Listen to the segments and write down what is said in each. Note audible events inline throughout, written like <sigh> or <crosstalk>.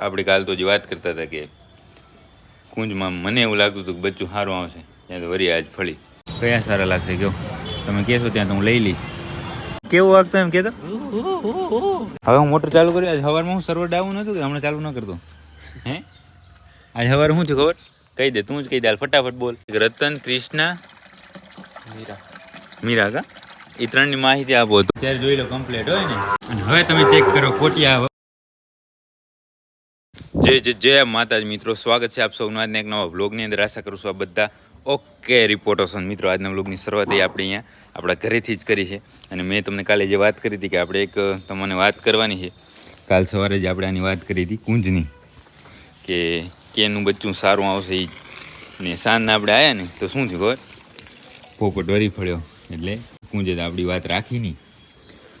આપણે કાલ તો જે વાત કરતા હતા કે કુંજમાં મને એવું લાગતું હતું કે બચ્ચું સારું આવશે. ત્યાં તો વરી આજ ફળી. કયા સારા લાગશે કયો તમે કહેશો ત્યાં તો હું લઈ લઈશ. કેવું વાગતું એમ કહેતો? હવે હું મોટર ચાલુ કરી આજ સવારમાં હું સર્વર ડાઉન હતું કે હમણાં ચાલુ ન કરતો. હે? આજ સવારે શું થયું ખબર? કહી દે તું જ કહી દે ફટાફટ બોલ. રતન ક્રિષ્ના મીરા. મીરા કા? એ ત્રણની માહિતી આપો તો. ત્યારે જોઈ લો કમ્પ્લીટ હોય ને. અને હવે તમે ચેક કરો કોટિયા જય જય જય માતાજી મિત્રો, સ્વાગત છે આપ સૌનું આજના એક નવા વ્લોગની અંદર. આશા કરું છું આ બધા ઓકે રિપોર્ટર્સ મિત્રો, આજના વ્લોગની શરૂઆત આપણે અહીંયા આપણા ઘરેથી જ કરી છે. અને મેં તમને કાલે જે વાત કરી હતી કે આપણે એક, તમને વાત કરવાની છે. કાલ સવારે જ આપણે આની વાત કરી હતી કુંજની, કે કેનું બચ્ચું સારું આવશે એ ને સાંજના આપણે આવ્યા ને, તો શું થયું ખબર? પોપટ વરી ફળ્યો. એટલે કુંજે તો આપણી વાત રાખી નહીં.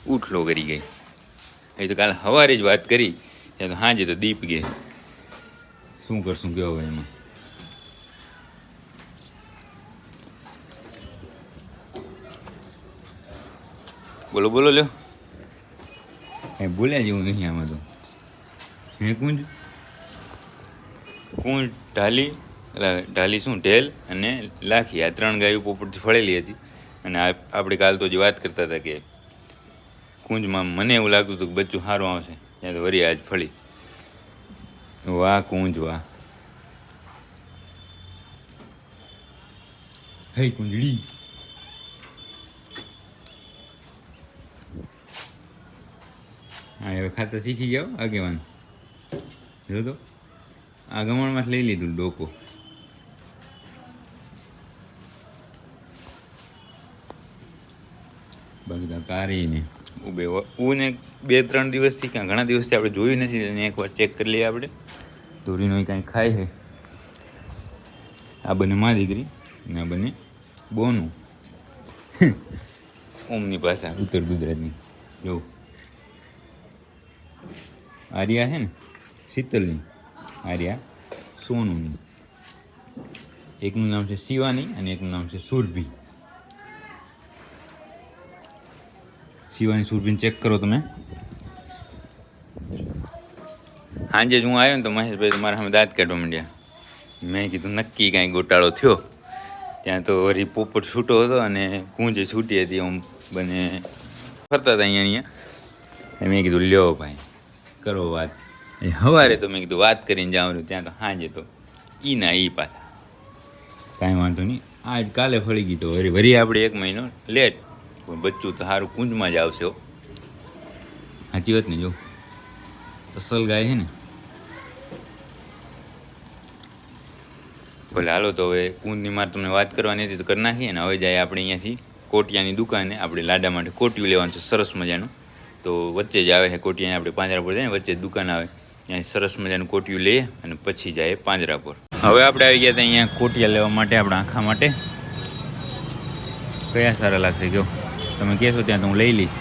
ઉઠલો કરી ગઈ. એ તો કાલે સવારે જ વાત કરી. તો હાજે તો દીપ ગે શું કરશું કહો હવે એમાં? બોલો બોલો લ્યો. એ બોલ્યા જેવું નહીં આમાં તો. હે કુંજ? કુંજ ઢાલી એટલે ઢાલી શું ઢેલ અને લાખી. આ ત્રણ ગાયો પોપટથી ફળેલી હતી. અને આપણે કાલ તો જે વાત કરતા હતા કે કુંજમાં મને એવું લાગતું હતું કે બચ્ચું સારું આવશે. ત્યાં તો વરી આજ ફળી. વાહ કુંજ વાહ. હે કુંજડી હા હવે ખાતા શીખી જાઓ આગેવાન. જો તો. આ ગમણમાંથી લઈ લીધું ડોકો. બધા કારીને. ઉભે ઉને બે ત્રણ દિવસથી ક્યાં, ઘણા દિવસથી આપણે જોયું નથી અને એકવાર ચેક કરી લઈએ આપણે. ધોરીનો કાંઈ ખાય છે. આ બને મા દીકરી, ને આ બને બોનું. ઓમની <laughs> ભાષા ઉત્તર ગુજરાતની. જો. આર્યા છે ને, શીતલની. આર્યા સોનુની. એકનું નામ છે શિવાની અને એકનું નામ છે સુરભી. શિવાની સુરભીને ચેક કરો તમે. સાંજે જ હું આવ્યો ને તો મહેશભાઈ મારા સામે દાંત કાઢવા માંડ્યા. મેં કીધું નક્કી કાંઈ ગોટાળો થયો. ત્યાં તો વળી પોપટ છૂટો હતો અને કુંજે છૂટી હતી આમ બને ફરતા હતા અહીંયા અહીંયા. મેં કીધું, લ્યો ભાઈ, કરો વાત. એ સવારે તો મેં કીધું, વાત કરીને જાઉં ત્યાં તો સાંજે તો ઈ ના ઈ પાછા. કાંઈ વાંધો નહીં. આજ કાલે ફળી ગયું તો વળી વળી આપણે એક મહિનો લેટ પણ બચ્ચું તો સારું કુંજમાં જ આવશે હો. સાચી વાત ને જો. અસલ ગાય છે ને. ભલે હાલો તો હવે કુંજની માર તમને વાત કરવાની હતી તો કરી નાખીએ ને. હવે જાય આપણે અહીંયાથી કોટિયાની દુકાને આપણે લાડા માટે કોટિયું લેવાનું છે સરસ મજાનું. તો વચ્ચે જ આવે છે કોટિયા આપણે પાંજરાપુર જાય ને વચ્ચે દુકાન આવે. ત્યાં સરસ મજાનું કોટિયું લઈએ અને પછી જાય પાંજરાપુર હવે આપણે આવી ગયા હતા અહીંયા કોટિયા લેવા માટે આપણા આખા માટે. કયા સારા લાગશે કયો તમે કહેશો ત્યાં તો હું લઈ લઈશ.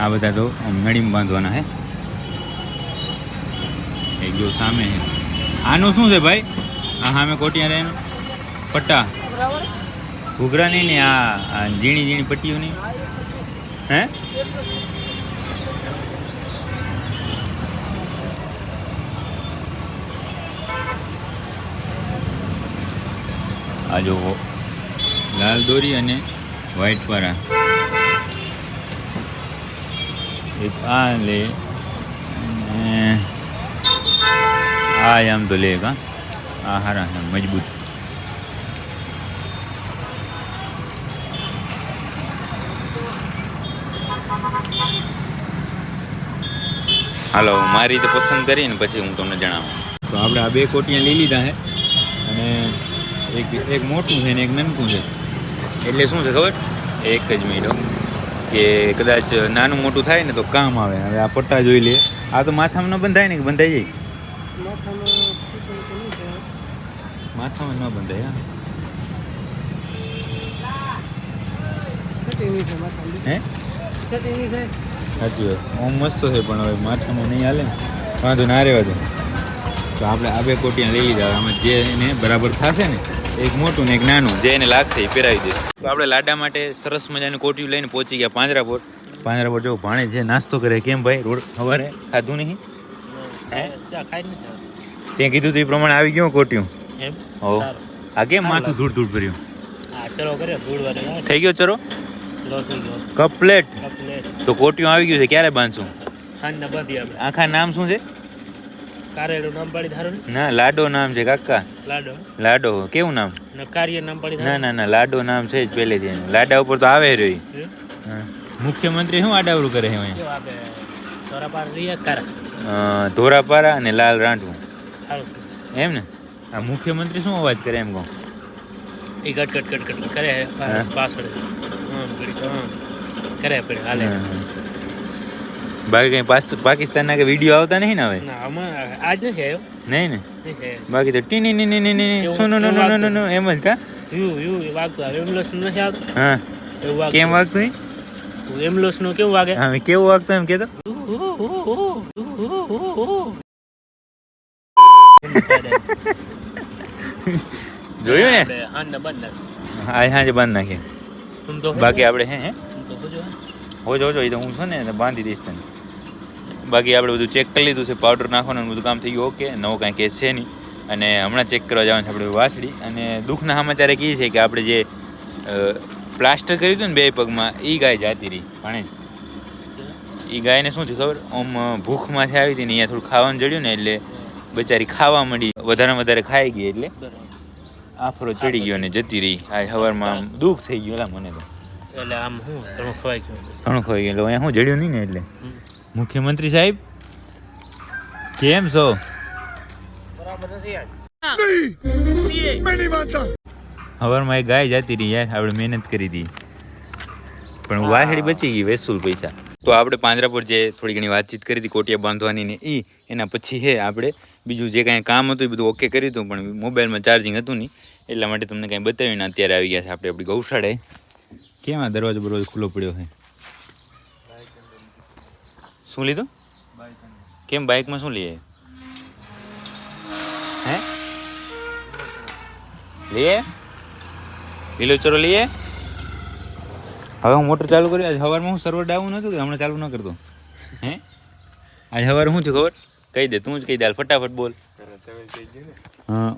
આ બધા તો આમ નળીમાં બાંધવાના હે. એક જો સામે છે આનું શું છે ભાઈ? આ સામે કોટિયા રહે પટ્ટા. ઘૂઘરા નહીં ને આ ઝીણી ઝીણી પટ્ટીઓ નહીં હે? આ જો લાલ દોરી અને વ્હાઈટ પારા એક આ આમ તો લે કા આ હારા મજબૂત હાલો મારી રીતે પસંદ કરીને પછી હું તમને જણાવું. તો આપણે આ બે કોટિયા લઈ લીધા છે અને એક એક મોટું છે ને એક નાનકું છે. એટલે શું છે ખબર? એક જ મિનિટ કે કદાચ નાનું મોટું થાય ને તો કામ આવે. હવે આ પટ્ટા જોઈ લે આ તો માથામાં ન બંધાય ને કે બંધાઈ જાય? માથામાં ન બંધાય, હા. સાચી ઓમ મસ્ત છે પણ હવે માથામાં નહીં હાલે વાંધો ના રહેવા દો તો આપણે આ બે કોટિયા લઈ લીધા. આમાં જે એને બરાબર થશે ને એક મોટું ને એક નાનું. જે એને લાગશે એ પહેરાવી દે. તો આપણે લાડા માટે સરસ મજાની કોટિયું લઈને પહોંચી ગયા પાંજરાપોર પાંજરાપોર જો ભાણે છે નાસ્તો કરે કેમ ભાઈ? રોડ સવારે ખાધું નહીં. તે કીધું તો એ પ્રમાણે આવી ગયું કોટ્યું. હો. આ કેમ માથું. ધૂળ ધૂળ ભર્યું? થઈ ગયો ચરો કપલેટ. કપલેટ. તો કોટ્યું આવી ગયું છે ક્યારે બાંધશું? આખા નામ શું છે? કારેલું નામ પાડી ધારો ના લાડો નામ છે કાકા. લાડો. લાડો કેવું નામ? નકારીએ કાર્ય નામ પાડી ના ના ના લાડો નામ છે જ પહેલેથી એનું. લાડા ઉપર તો આવે રહી. મુખ્યમંત્રી શું આડાવડું કરે છે અહીંયા? કારા. ધોરાપારા અને લાલ રાંઠવું એમ ને? આ મુખ્યમંત્રી શું અવાજ કરે એમ કહું? એ ગટ ગટ ગટ ગટ કરે ઘડીક હમ કરે પડે હાલે. બાકી કઈ પાસ પાકિસ્તાનના કે વીડિયો આવતા નહીં ને હવે? ના આમાં આજ નથી આવ્યો. નહીં ને? નહીં છે. બાકી તો ટીની ની ની ની ની કેવું- સોનું નો કેવું નો નો નો એમ જ કા? યુ યુ એ વાગતું. આવે એમ્બ્યુલન્સનું નથી આવતું. હા. એવું વાગતું. કેમ વાગતું ઈ? એમ્બ્યુલન્સનું કેવું વાગે? હા કેવું વાગતું એમ કેતો? જોયું ને? આપણે હાંજના બંધ નાખશું. હા સાંજે બાંધી નાખીએ. તું તો બાકી આપણે હે હે? તું તો હોજો હે. હોજો હોજો એ તો હું છું ને તો બાંધી દઈશ તને. બાકી આપણે બધું ચેક કરી લીધું છે પાવડર નાખવાનું બધું કામ થઈ ગયું. ઓકે નવો કાંઈ કેસ છે નહીં. અને હમણાં ચેક કરવા જવાનું છે આપણે વાસળી. અને દુઃખના સમાચાર એ છે કે આપણે જે પ્લાસ્ટર કર્યું હતું ને બે પગમાં એ ગાય જાતી રહી ભણે. એ ગાયને શું થયું ખબર? આમ ભૂખમાંથી આવી હતી ને અહીંયા થોડું ખાવાનું જડ્યું ને એટલે બચારી ખાવા માંડી. વધારે વધારે ખાઈ ગઈ એટલે. આફરો ચડી ગયો ને જતી રહી. આ સવારમાં દુઃખ થઈ ગયું મને તો. એટલે આમ શું ઘણું ખવાઈ ગયું. ઘણું ખોઈ ગયેલું અહીંયા શું જડ્યું નહીં ને એટલે. મુખ્યમંત્રી સાહેબ કેમ છો? હવારમાં એક ગાય જતી રહી યાર આપણે મહેનત કરી હતી. પણ વાહડી બચી ગઈ વેસુલ પૈસા. તો આપણે પાંજરાપુર જે થોડી ઘણી વાતચીત કરી હતી કોટિયા બાંધવાની ને એ એના પછી હે આપણે બીજું જે કાંઈ કામ હતું એ બધું ઓકે કર્યું હતું પણ મોબાઈલમાં ચાર્જિંગ હતું નહીં. એટલા માટે તમને કાંઈ બતાવ્યું ને અત્યારે આવી ગયા છે આપણે આપણી ગૌશાળાએ. કેમ આ દરવાજો બરોબર ખુલ્લો પડ્યો છે? શું લીધું? કેમ બાઇકમાં શું લઈએ? હે? લઈએ? લીલો ચરો લઈએ? હવે હું મોટર ચાલુ કરી આજે સવારમાં હું સર્વર ડાઉન હતું કે હમણાં ચાલુ ન કરતો. હે? આજે સવારે શું થયું ખબર? કહી દે તું જ કહી દે. ફટાફટ બોલ. હા,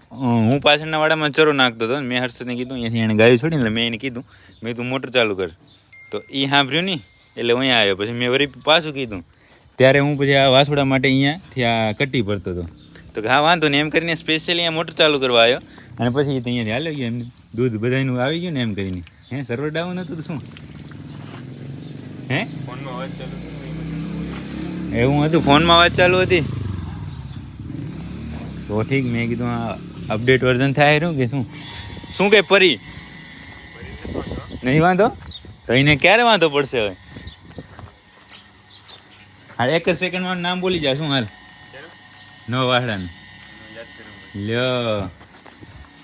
પાછળના વાડામાં ચરો નાખતો હતો. મેં હર્ષદને કીધું અહીંયાથી એણે ગાયું છોડી એટલે મેં એને કીધું મેં તું મોટર ચાલુ કર. તો એ સાંભળ્યું નહીં? એટલે અહીંયા આવ્યો. પછી મેં વળી પાછું કીધું ત્યારે હું પછી આ વાસોડા માટે અહીંયાથી આ કટ્ટી ભરતો હતો. તો હા વાંધો નહીં એમ કરીને સ્પેશિયલી અહીંયા મોટર ચાલુ કરવા આવ્યો. અને પછી અહીંયાથી હાલ્યો ગયો એમને દૂધ બધાનું આવી ગયું ને એમ કરીને. હે સર્વર ડાઉન હતું શું? હે? એવું હતું ફોનમાં વાત ચાલુ હતી? તો ઠીક મેં કીધું આ અપડેટ વર્ઝન થાય રહ્યું કે શું? શું કે પરી? નહીં વાંધો? તો એને ક્યારે વાંધો પડશે હવે? હા એક જ સેકન્ડમાં નામ બોલી જા શું હાલ નવા વાસડાનું લ્યો.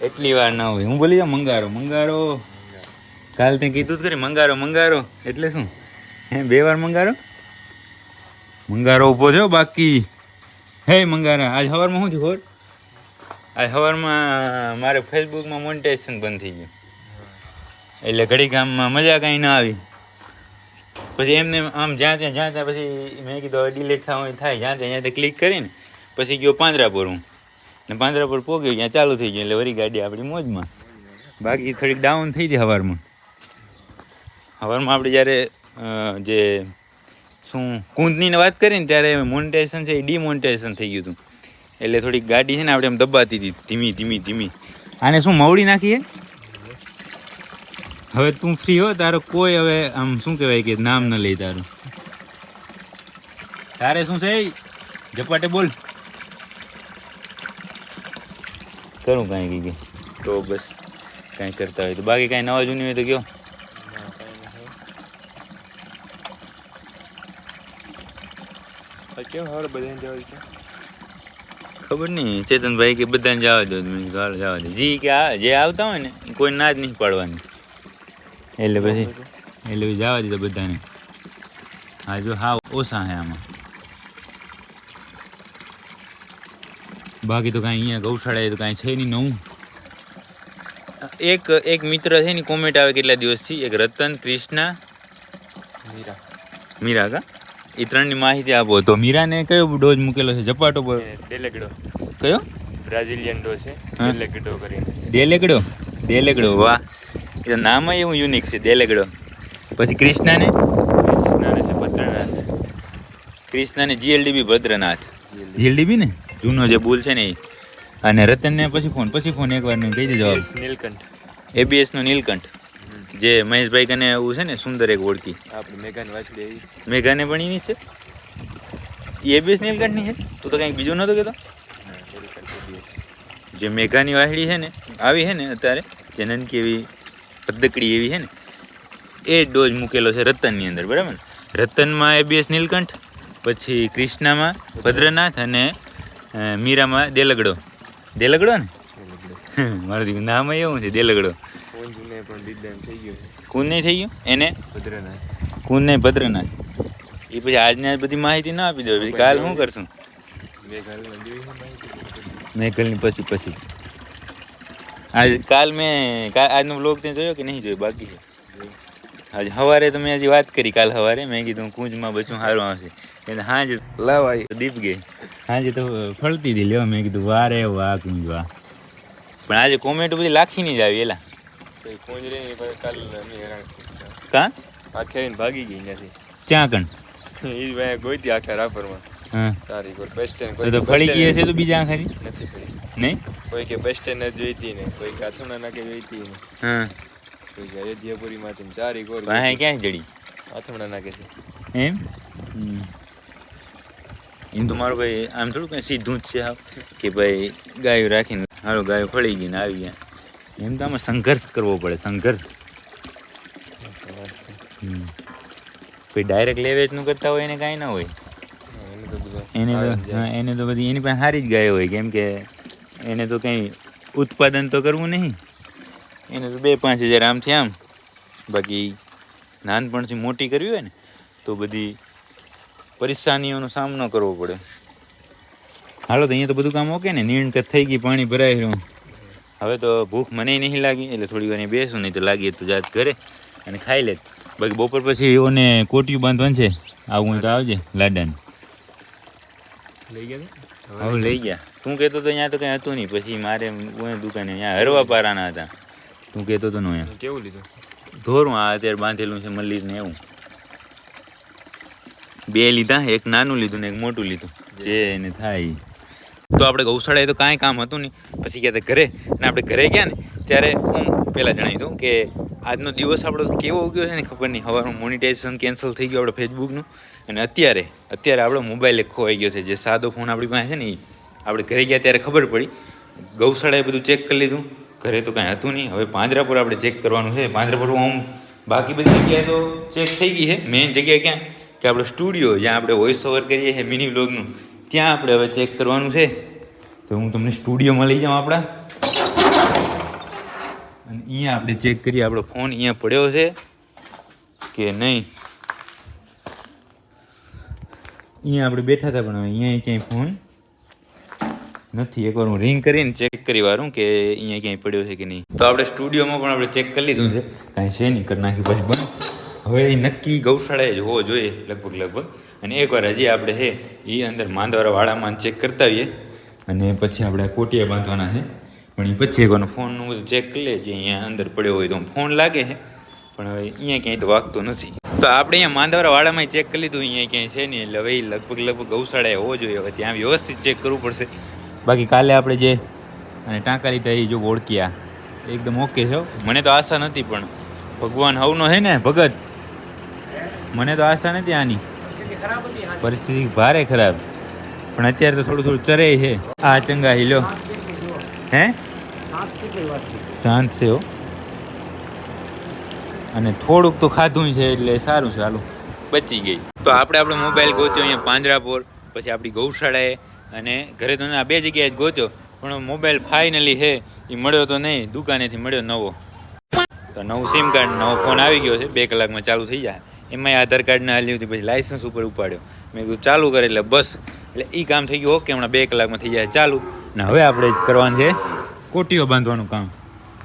એટલી વાર ના હોય. હું બોલી જાઉં મંગારો મંગારો. કાલ તે કીધું જ કરી મંગારો મંગારો. એટલે શું? હે બે વાર મંગારો? મંગારો ઊભો થયો બાકી. હે મંગારા આજ સવારમાં શું થયું ખબર? આજ સવારમાં મારે ફેસબુકમાં મોનિટાઇઝેશન બંધ થઈ ગયું. એટલે ઘડી કામમાં મજા કાંઈ ના આવી. પછી એમને આમ જ્યાં ત્યાં જ્યાં ત્યાં પછી મેં કીધું હવે ડિલેટ થવાનું થાય. જ્યાં ત્યાં ત્યાં ક્લિક કરીને પછી ગયો પાંજરાપુર હું. ને પાંજરાપુર પહોંચ્યો ત્યાં ચાલુ થઈ ગયું એટલે વરી ગાડી આપણી મોજમાં. બાકી થોડીક ડાઉન થઈ હતી સવારમાં સવારમાં આપણે જ્યારે જે શું કુંદનીને વાત કરીને ત્યારે મોન્ટેશન છે એ ડિમોનિટાઇઝેશન થઈ ગયું હતું. એટલે થોડીક ગાડી છે ને આપણે એમ દબાતી હતી ધીમી ધીમી ધીમી. આને શું મવડી નાખીએ? હવે તું ફ્રી હો તારો કોઈ હવે આમ શું કહેવાય કે નામ ન લે તારું. તારે શું છે ઝપાટે બોલ. કરું કાંઈ કઈ તો બસ કાંઈ કરતા હોય તો. બાકી કાંઈ નવા જૂની હોય તો કયો? કેમ હવે બધાને જવા ખબર નહીં. ચેતનભાઈ કે બધાને જવા દો. તમે જવા દે. જી કે જે આવતા હોય ને કોઈ ના જ નહીં પાડવાની. એટલે પછી એટલે પછી જવા દીધા બધાને. હા જો હા ઓછા હે આમાં. બાકી તો કાંઈ અહીંયા ગૌશાળા તો કાંઈ છે નહીં નવું. એક એક મિત્ર છે ને કોમેન્ટ આવે કેટલા દિવસથી? એક રતન ક્રિષ્ના મીરા. મીરા કા? એ ત્રણની માહિતી આપો. તો મીરાને કયો ડોઝ મૂકેલો છે? ઝપાટો પર? ડેલેગડો. કયો? બ્રાઝિલિયન ડોઝ છે. ડેલેગડો કરીને. ડેલેગડો? ડેલેગડો વાહ. તો નામ એવું યુનિક છે દેલેગડો. પછી કૃષ્ણને? કૃષ્ણને છે ભદ્રનાથ. કૃષ્ણને જીએલડીબી ભદ્રનાથ. જીએલડીબી ને? જૂનો જે બુલ છે ને એ. અને રતનને પછી ફોન પછી ફોન એકવાર ને કહી દેજો નીલકંઠ. એબીએસ નો નીલકંઠ જે મહેશભાઈ કને એવું છે ને સુંદર એક ઓળખી. આપણે મેઘાની વાંચડી એવી. મેઘાને પણ એની છે. એ એબીએસ નીલકંઠની છે? તું તો કંઈક બીજું નહોતો કહેતો. જે મેઘાની વાહડી છે ને આવી છે ને અત્યારે જે નનકી એવી પદ્દકડી એવી છે ને એ ડોઝ મૂકેલો છે રતનની અંદર બરાબર? રતનમાં એબીએસ નીલકંઠ પછી કૃષ્ણામાં ભદ્રનાથ અને મીરામાં દેલગડો. દેલગડો ને. <laughs> મારું નામ એવું છે દેલગડો. કુન નહીં થઈ ગયું એને? ભદ્રનાથ. કુન ભદ્રનાથ. એ પછી આજને આજ બધી માહિતી ના આપી દો પછી કાલ શું કરશું? મેઘલની પછી પછી. આજ કાલ મેં આજનો બ્લોગ તે જોયો કે નહીં જોયો? બાકી છે. આજ સવારે તો મેં હજી વાત કરી કાલ સવારે મેં કીધું કુંજમાં બચું સારું આવશે. એટલે હાજ લાવાય દીપ ગઈ. હાજે તો ફળતી હતી લેવા મેં કીધું વારે વાહ કુંજ વાહ પણ આજે કોમેન્ટ બધી લાખી નહીં જ આવી એલા. કુંજ રે રહી ને પછી કાલ કા. આખે ભાગી ગઈ ત્યાંથી ક્યાં કણ? <laughs> એ ગોઈતી આખા રાપરમાં. સારી કોઈ બસ સ્ટેન્ડ તો ફળી ગઈ હશે તો બીજા ખરી નથી ફળી. નહીં? કોઈ કે બસ સ્ટેન્ડ જ જોઈતી ને કોઈ કે ના કે જોઈતી ને હા. કોઈ કે અયોધ્યાપુરી માંથી ચારી કોર હા ક્યાં જડી? ગાથુણા ના કે છે. એમ. એમ તો મારું ભાઈ આમ થોડું કંઈ સીધું જ છે કે ભાઈ ગાયો રાખીને હાલો ગાયો ફળી ગઈ ને આવી ગયા. એમ તો આમાં સંઘર્ષ કરવો પડે સંઘર્ષ. કોઈ ડાયરેક્ટ લેવેચનું કરતા હોય એને કાંઈ ના હોય. એને તો એને તો બધી એની પાસે સારી જ ગાયો હોય કેમ કે એને તો કંઈ ઉત્પાદન તો કરવું નહીં. એને તો બે પાંચ હજાર આમથી આમ. બાકી નાનપણથી મોટી કરવી હોય ને તો બધી પરેશાનીઓનો સામનો કરવો પડે. હાલો તો અહીંયા તો બધું કામ ઓકે ને? નીણકત થઈ ગઈ પાણી ભરાઈ રહ્યું. હવે તો ભૂખ મને નહીં લાગી એટલે થોડી વાર બેસું નહીં તો લાગીએ તો જાત ઘરે અને ખાઈ લે બાકી બપોર પછી એઓને કોટિયું બાંધવાનું છે. આવું તો આવજે લાડાને. લઈ ગયા હવે લઈ ગયા. તું કહેતો તો અહીંયા તો કંઈ હતું નહીં. પછી મારે કોઈ દુકાને અહીંયા હરવા પારાના હતા. તું કહેતો તો નો અહીંયા કેવું લીધું? ધોરું આ અત્યારે બાંધેલું છે મલ્લીર ને એવું. બે લીધા એક નાનું લીધું ને એક મોટું લીધું. જે. એને થાય. તો આપણે ગૌશાળાએ તો કાંઈ કામ હતું નહીં. પછી ગયા હતા ઘરે અને આપણે ઘરે ગયા ને, ત્યારે હું પહેલાં જણાવી દઉં કે આજનો દિવસ આપણો કેવો ઉગ્યો છે ને ખબર નહીં. સવારનું મોનિટાઇઝેશન કેન્સલ થઈ ગયું આપણે ફેસબુકનું અને અત્યારે અત્યારે આપણો મોબાઈલ ખોવાઈ ગયો છે. જે સાદો ફોન આપણી પાસે છે ને એ આપણે ઘરે ગયા ત્યારે ખબર પડી. ગૌશાળાએ બધું ચેક કરી લીધું. ઘરે તો કાંઈ હતું નહીં. હવે પાંજરાપુર આપણે ચેક કરવાનું છે. પાંજરાપુર આમ બાકી બધી જગ્યાએ તો ચેક થઈ ગઈ છે. મેઇન જગ્યા ક્યાં? કે આપણો સ્ટુડિયો જ્યાં આપણે વોઇસ ઓવર કરીએ છીએ મિની બ્લોગનું ત્યાં આપણે હવે ચેક કરવાનું છે? તો હું તમને સ્ટુડિયોમાં લઈ જાઉં આપણા. અને અહીંયા આપણે ચેક કરીએ, આપણો ફોન અહીંયા પડ્યો છે કે નહીં? અહીંયા આપણે બેઠા હતા, પણ હવે અહીંયા ક્યાંય ફોન નથી. એકવાર હું રિંગ કરીને ચેક કરી વારું કે અહીંયા ક્યાંય પડ્યો છે કે નહીં. તો આપણે સ્ટુડિયોમાં પણ આપણે ચેક કરી લીધું છે. કાંઈ છે નહીં, કરી નાખી પછી બંધ. હવે નક્કી ગૌશાળાએ જ હોવો જોઈએ, લગભગ લગભગ. અને એકવાર હજી આપણે છે એ અંદર માંદવારા વાળામાં ચેક કરતા આવીએ. અને પછી આપણે કોટિયા બાંધવાના છે પણ એ પછી એકવાર ફોનનું બધું ચેક કરી લે જે અહીંયા અંદર પડ્યો હોય તો ફોન લાગે છે પણ હવે અહીંયા ક્યાંય તો વાગતો નથી. તો આપણે અહીંયા માંદવરા વાળામાં ચેક કરી લીધું, અહીંયા ક્યાંય છે નહીં. એટલે હવે લગભગ લગભગ ગૌશાળાએ હોવો જોઈએ. હવે ત્યાં વ્યવસ્થિત ચેક કરવું પડશે. બાકી કાલે આપણે જે, અને ટાંકા લીધા એ જો ઓળખ્યા. એકદમ ઓકે છે. મને તો આશા નથી, પણ ભગવાન હવનો છે ને, ભગત. મને તો આશા નથી આની. પરિસ્થિતિ ભારે ખરાબ. પણ અત્યારે તો થોડું થોડું ચરે છે. આ ચંગા હિલો. હે? શાંત છે હો. અને થોડુંક તો ખાધું છે એટલે સારું સારું બચી ગઈ. તો આપણે આપણો મોબાઈલ ગોત્યો અહીંયા પાંજરાપોર પછી આપણી ગૌશાળાએ અને ઘરે તો આ બે જગ્યાએ જ ગોત્યો. પણ મોબાઈલ ફાઇનલી છે. એ મળ્યો તો નહીં દુકાનેથી મળ્યો નવો. તો નવું સિમ કાર્ડ નવો ફોન આવી ગયો છે. બે કલાકમાં ચાલુ થઈ જાય. એમાંય આધાર કાર્ડને હાલ્યું હતું પછી લાઇસન્સ ઉપર ઉપાડ્યો. મેં કીધું ચાલુ કરે એટલે બસ. એટલે એ કામ થઈ ગયું. ઓકે હમણાં બે કલાકમાં થઈ જાય ચાલુ. ને હવે આપણે જ કરવાનું છે કોટીઓ બાંધવાનું કામ.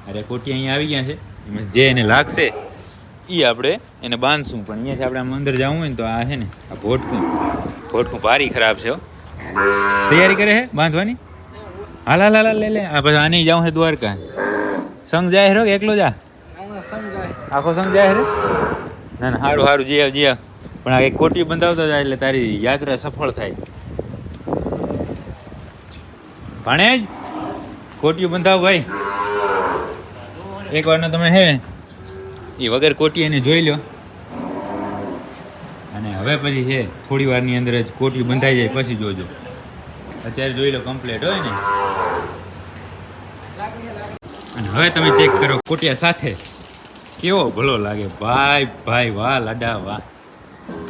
અરે કોટી અહીંયા આવી ગયા છે. એમાં જે એને લાગશે એ આપણે એને બાંધશું. પણ અહીંયાથી આપણે આમ અંદર જવું હોય ને તો આ છે ને આ ભોટકું. ભોટકું ભારી ખરાબ છે હો. તૈયારી કરે છે બાંધવાની? હાલ હાલ હાલ હાલ, લે લે. આ પછી આની જાઉં છે દ્વારકા. સંગ જાય રો એકલો જા? આખો સંગ જાય રે ના ના સારું સારું જીયા જીયા. પણ આ કોટી બંધાવતો જાય એટલે તારી યાત્રા સફળ થાય. ભાણેજ કોટીયું બંધાવ ભાઈ. એક વારનો તમે હે, એ વગર કોટી એને જોઈ લો. અને હવે પછી છે, થોડી વારની અંદર જ કોટી બંધાઈ જાય, પછી જોજો. અત્યારે જોઈ લો કમ્પ્લીટ હોય ને. અને હવે તમે ચેક કરો કોટિયા સાથે. કેવો ભલો લાગે? ભાઈ ભાઈ વાહ લાડા વાહ.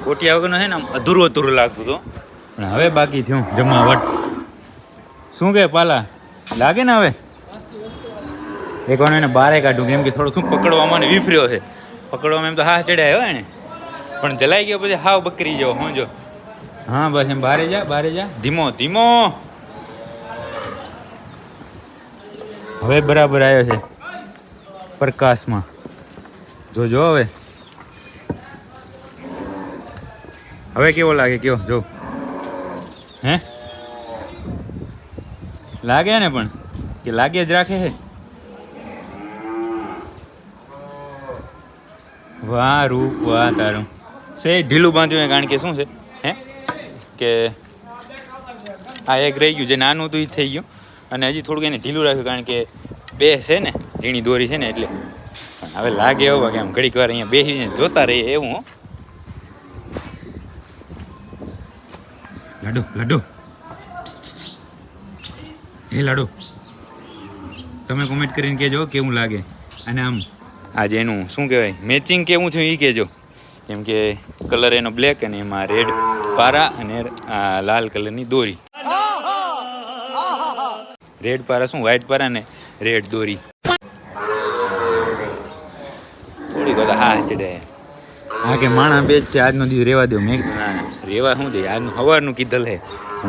કોટિયા વગરનો છે ને આમ અધૂરું અધૂરું લાગતું હતું. પણ હવે બાકી થયું જમાવટ શું કે પાલા? લાગે ને હવે? એક વાર એને બારે કાઢું કેમ કે થોડું શું પકડવામાં ને વિફર્યો છે. પકડવામાં એમ તો હા ચડાયો હોય ને. પણ જલાઈ ગયો પછી હાવ બકરી જાવ હું જો. હા બસ એમ બારે જા બારે જા. ધીમો ધીમો. હવે બરાબર આવ્યો છે. પ્રકાશમાં. જોજો હવે. હવે કેવો લાગે? કયો, જો. હે? લાગે ને પણ? કે લાગે જ રાખે છે વાહ, રૂપ, વાહ, તારું. સે ઢીલું બાંધ્યું કારણ કે શું છે? હે? કે આ એક રહી ગયું, જે નાનું હતું, એ થઈ ગયું. અને હજી થોડુંક એને ઢીલું રાખ્યું, કારણ કે બે છે ને, ઝીણી દોરી છે ને, એટલે હવે લાગે એવું કે આમ ઘડીક વાર અહીંયા બેસીને જોતા રહીએ એવું હો. લાડુ લાડુ. હે લાડુ. તમે કોમેન્ટ કરીને કહેજો કેવું લાગે. અને આમ આજે એનું શું કહેવાય મેચિંગ કેવું થયું એ કહેજો. કેમ કે કલર એનો બ્લેક અને એમાં રેડ પારા અને લાલ કલરની દોરી. રેડ પારા શું? વ્હાઈટ પારા ને રેડ દોરી. વાર હા ચડે. હા કે માણા બે છે આજનો દિવસ રેવા દો મેં. કીધું ના રેવા શું દે? આજનું સવારનું કીધલ હે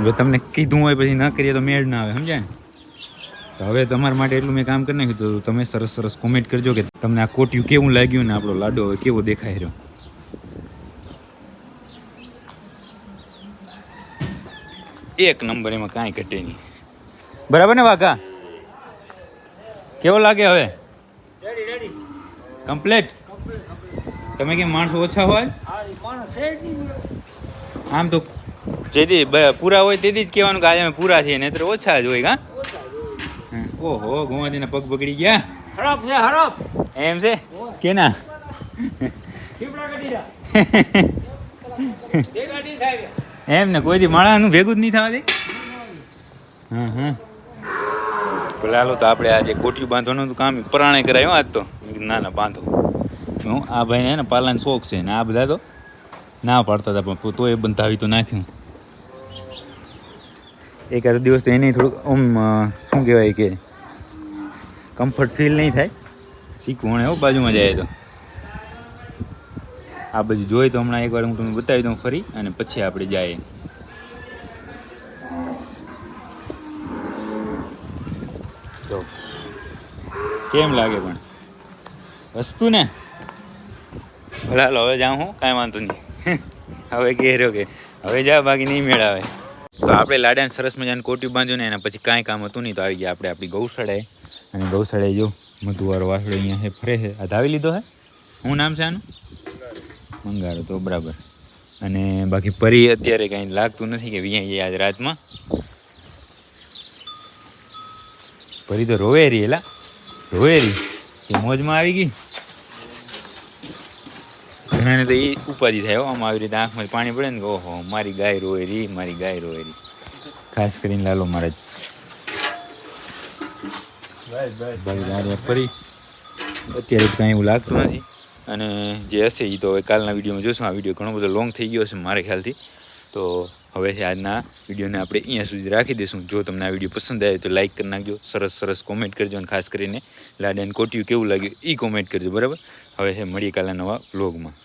જો તમને કીધું હોય પછી ન કરીએ તો મેળ ના આવે સમજાય? ને તો હવે તમારા માટે એટલું મેં કામ કરી નાખ્યું તો તમે સરસ સરસ કોમેન્ટ કરજો કે તમને આ કોટિયું કેવું લાગ્યું ને આપણો લાડો હવે કેવો દેખાય રહ્યો. એક નંબર એમાં કાંઈ ઘટે નહીં. બરાબર ને વાઘા? કેવો લાગે હવે? કમ્પ્લેટ તમે કેમ માણસો ઓછા હોય? આમ તો જેથી પૂરા હોય તેથી જ કહેવાનું કે આજે અમે પૂરા છીએ નહીતર ઓછા જ હોય કા. ઓહો ગોવાજીના પગ પકડી ગયા. હરપ છે હરપ એમ છે? કે ના ટીપડા કાઢી રહ્યા. <laughs> બે ગાડી થાય. એમ ને કોઈ દી માળાનું ભેગું જ નહીં થવા દે હા હા. ભલે હાલો તો આપણે આજે કોટિયું બાંધવાનું કામ પરાણે કરાયું આજ તો. ના ના બાંધો. હું આ ભાઈને ને પાલાનો શોખ છે ને આ બધા તો ના પાડતા હતા, પણ તો એ બંધાવી તો નાખ્યું. એકાદ દિવસ તો એને થોડુંક આમ શું કહેવાય કે કમ્ફર્ટ ફીલ નહીં થાય. શીખવું હો, બાજુમાં જાય તો. આ બધું જોઈ તો હમણાં એકવાર હું તમને બતાવી દઉં ફરી, અને પછી આપણે જઈએ. તો કેમ લાગે પણ? વસ્તુ ને? ભલે હાલો હવે જાઉં હું? કાંઈ વાંધો નહીં. હવે કહે રહ્યો કે. હવે જા, બાકી નહીં મેળાવે. તો આપણે લાડાને સરસ મજાનું કોટી બાંધ્યું ને, એના પછી કાંઈ કામ હતું નહીં, તો આવી ગયા આપણે આપણી ગૌશાળાએ. અને ગૌશાળાએ જો, મધુવાળો વાસળો અહીંયા હે ફરે છે. આ ધાવી લીધો હે શું નામ છે આનું? મંગાડો તો બરાબર. અને બાકી પરી અત્યારે કાંઈ લાગતું નથી કે વિયા આજ રાતમાં. પરી તો રોવેરી એલા. રોવેરી એ મોજમાં આવી ગઈ. ઘણાને તો એ ઉપાધિ થાય આમ આવી રીતે આંખમાં પાણી પડે ને ઓહો, મારી ગાય રોય રહી મારી ગાય રોય રહી ખાસ કરીને લાલો મહારાજ. પરી અત્યારે કાંઈ એવું લાગતું નથી. અને જે હશે એ તો હવે કાલના વિડીયોમાં જોશું. આ વીડિયો ઘણો બધો લોંગ થઈ ગયો છે મારે ખ્યાલથી. તો હવે છે આજના વિડીયોને આપણે અહીંયા સુધી રાખી દઈશું. જો તમને આ વીડિયો પસંદ આવે તો લાઇક કરી નાખજો. સરસ સરસ કોમેન્ટ કરજો અને ખાસ કરીને લાડેન કોટિયું કેવું લાગ્યું એ કોમેન્ટ કરજો, બરાબર? હવે છે મળીએ કાલના નવા વ્લોગમાં